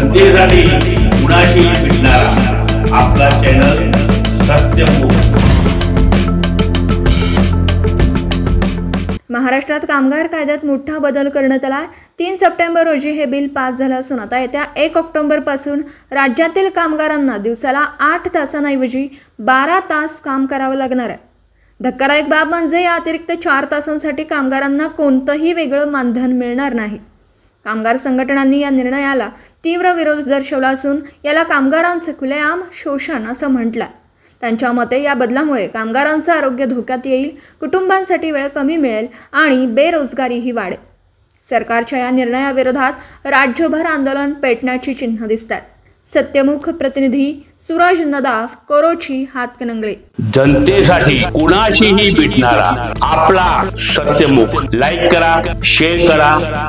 जनतेसाठी कुणाशी भेटणारा आपला चॅनल सत्यमुख महाराष्ट्रात कामगार कायद्यात मोठा बदल करण्यात आला. तीन सप्टेंबर रोजी हे बिल पास झालं असून आता येत्या एक ऑक्टोबरपासून राज्यातील कामगारांना दिवसाला आठ तासांऐवजी बारा तास काम करावं लागणार आहे. धक्कादायक बाब म्हणजे या अतिरिक्त चार तासांसाठी कामगारांना कोणतंही वेगळं मानधन मिळणार नाही. कामगार संघटनांनी या निर्णयाला तीव्र विरोध दर्शवला असून याला कामगारांचे खुलेआम शोषण असं म्हटलं त्यांच्या मते या बदलामुळे कामगारांचं आरोग्य धोक्यात येईल कुटुंबांसाठी वेळ कमी मिळेल आणि बेरोजगारीही वाढेल. सरकारच्या या निर्णयाविरोधात राज्यभर आंदोलन पेटण्याची चिन्ह दिसत आहेत सत्यमुख प्रतिनिधी सूरज नदाफ कोरोची हातकणंगले. जनतेसाठी कुणाशीही भेटणारा आपला सत्यमुख. लाईक करा शेअर करा